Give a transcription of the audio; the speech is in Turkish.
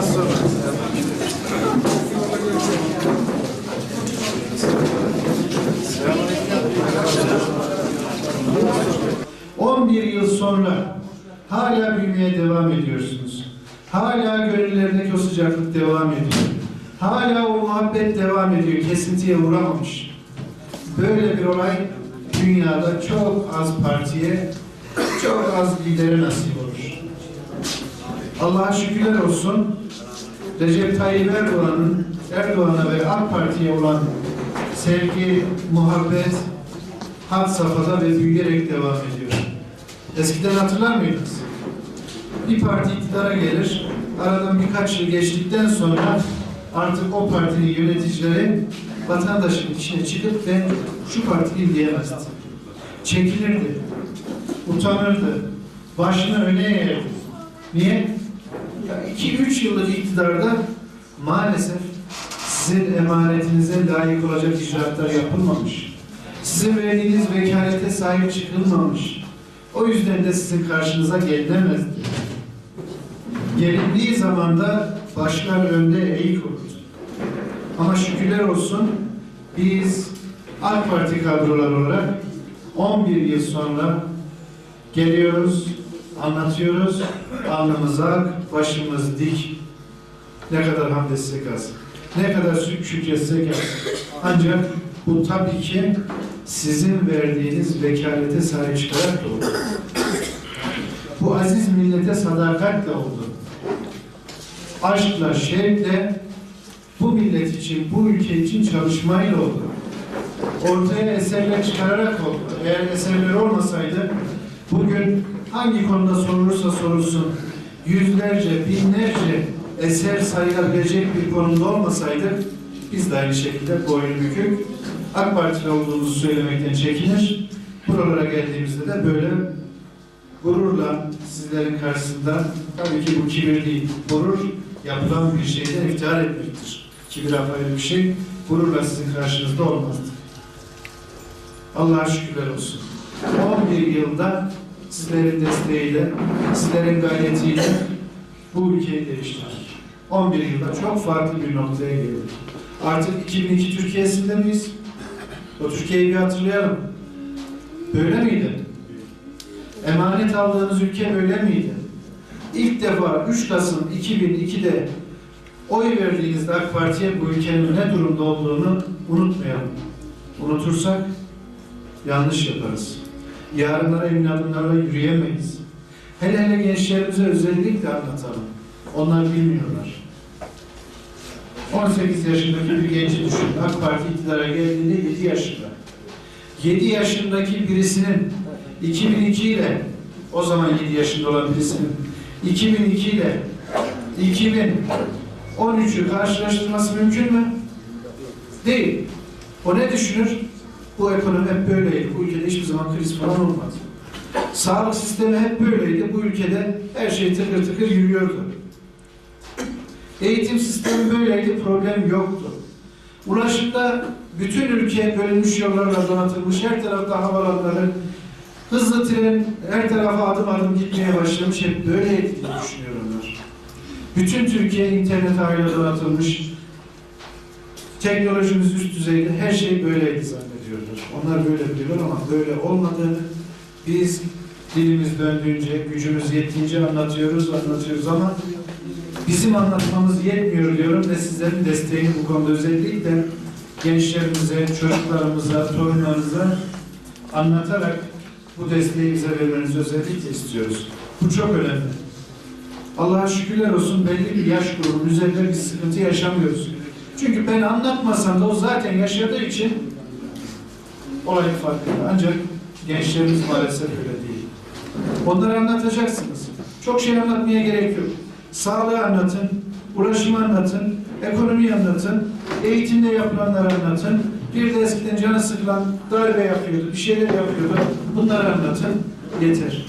Az sonra. 11 yıl sonra hala büyümeye devam ediyorsunuz. Hala gönüllerindeki o sıcaklık devam ediyor. Hala o muhabbet devam ediyor. Kesintiye uğramamış. Böyle bir olay dünyada çok az partiye, çok az lidere nasip olur. Allah'a şükürler olsun. Recep Tayyip Erdoğan'ın Erdoğan'a ve AK Parti'ye olan sevgi, muhabbet had safhada ve büyüyerek devam ediyor. Eskiden hatırlar mıydınız? Bir parti iktidara gelir, aradan birkaç yıl geçtikten sonra artık o partinin yöneticileri vatandaşın içine çıkıp ben şu partiyim diyemezdi. Çekilirdi, utanırdı, başını öne eğerdi. Niye? 2-3 yıllık iktidarda maalesef sizin emanetinize layık olacak icraatlar yapılmamış. Sizin verdiğiniz vekalete sahip çıkılmamış. O yüzden de sizin karşınıza gelinemezdi. Gelindiği zaman da başlar önde eğik olurdu. Ama şükürler olsun biz AK Parti kadroları olarak 11 yıl sonra geliyoruz, anlatıyoruz, alnımız ak, başımız dik. Ne kadar hamd etsek az. Ne kadar şük- şükretsek az. Ancak bu tabii ki sizin verdiğiniz vekalete sahip çıkarak da oldu. Bu aziz millete sadakatle oldu. Aşkla, şevkle bu millet için, bu ülke için çalışmayla oldu. Ortaya eserler çıkararak oldu. Eğer eserler olmasaydı bugün hangi konuda sorulursa sorulsun yüzlerce, binlerce eser sayılabilecek bir konumda olmasaydı biz de aynı şekilde boyun bükük AK Partili olduğumuzu söylemekten çekinir. Buralara geldiğimizde de böyle gururla sizlerin karşısında tabii ki bu kibir değil, gurur yapılan bir şeyden iftihar etmektir. Kibir apayrı bir şey, gururla sizin karşınızda olmazdı. Allah'a şükürler olsun. 11 yılda sizlerin desteğiyle, sizlerin gayretiyle bu ülkeyi değiştirdik. 11 yılda çok farklı bir noktaya geldik. Artık 2002 Türkiye'sinde miyiz? O Türkiye'yi bir hatırlayalım. Böyle miydi? Emanet aldığınız ülke böyle miydi? İlk defa 3 Kasım 2002'de oy verdiğinizde AK Parti'ye bu ülkenin ne durumda olduğunu unutmayalım. Unutursak yanlış yaparız. Yarınlara emin adımlarla yürüyemeyiz. Hele hele gençlerimize özellikle anlatalım. Onlar bilmiyorlar. 18 yaşındaki bir genci düşünün. AK Parti iktidara geldiğinde 7 yaşında. 7 yaşındaki birisinin 2002 ile o zaman 7 yaşında olan birisinin 2002 ile 2013'ü karşılaştırması mümkün mü? Değil. O ne düşünür? Bu ekonomi hep böyleydi. Bu ülkede hiçbir zaman kriz falan olmadı. Sağlık sistemi hep böyleydi. Bu ülkede her şey tıkır tıkır yürüyordu. Eğitim sistemi böyleydi. Problem yoktu. Ulaşımda bütün ülke bölünmüş yollarla donatılmış. Her tarafta havalanları, hızlı tren her tarafa adım adım gitmeye başlamış. Hep böyleydi diye düşünüyorlar. Bütün Türkiye internet ağıyla donatılmış. Teknolojimiz üst düzeyde. Her şey böyleydi zannediyorlar. Onlar böyle biliyorlar ama böyle olmadığını biz dilimiz döndüğünce, gücümüz yettiğince anlatıyoruz, anlatıyoruz ama bizim anlatmamız yetmiyor diyorum ve sizlerin desteğini bu konuda özellikle gençlerimize, çocuklarımıza, torunlarımıza anlatarak bu desteği bize vermenizi özellikle istiyoruz. Bu çok önemli. Allah'a şükürler olsun belli bir yaş grubunun üzerinde bir sıkıntı yaşamıyoruz. Çünkü ben anlatmasam da o zaten yaşadığı için olayın farkında. Ancak gençlerimiz maalesef öyle değil. Onları anlatacaksınız. Çok şey anlatmaya gerek yok. Sağlığı anlatın, ulaşımı anlatın, ekonomiyi anlatın, eğitimde yapılanları anlatın. Bir de eskiden canı sıkılan darbe yapıyordu, bir şeyler yapıyordu. Bunları anlatın. Yeter.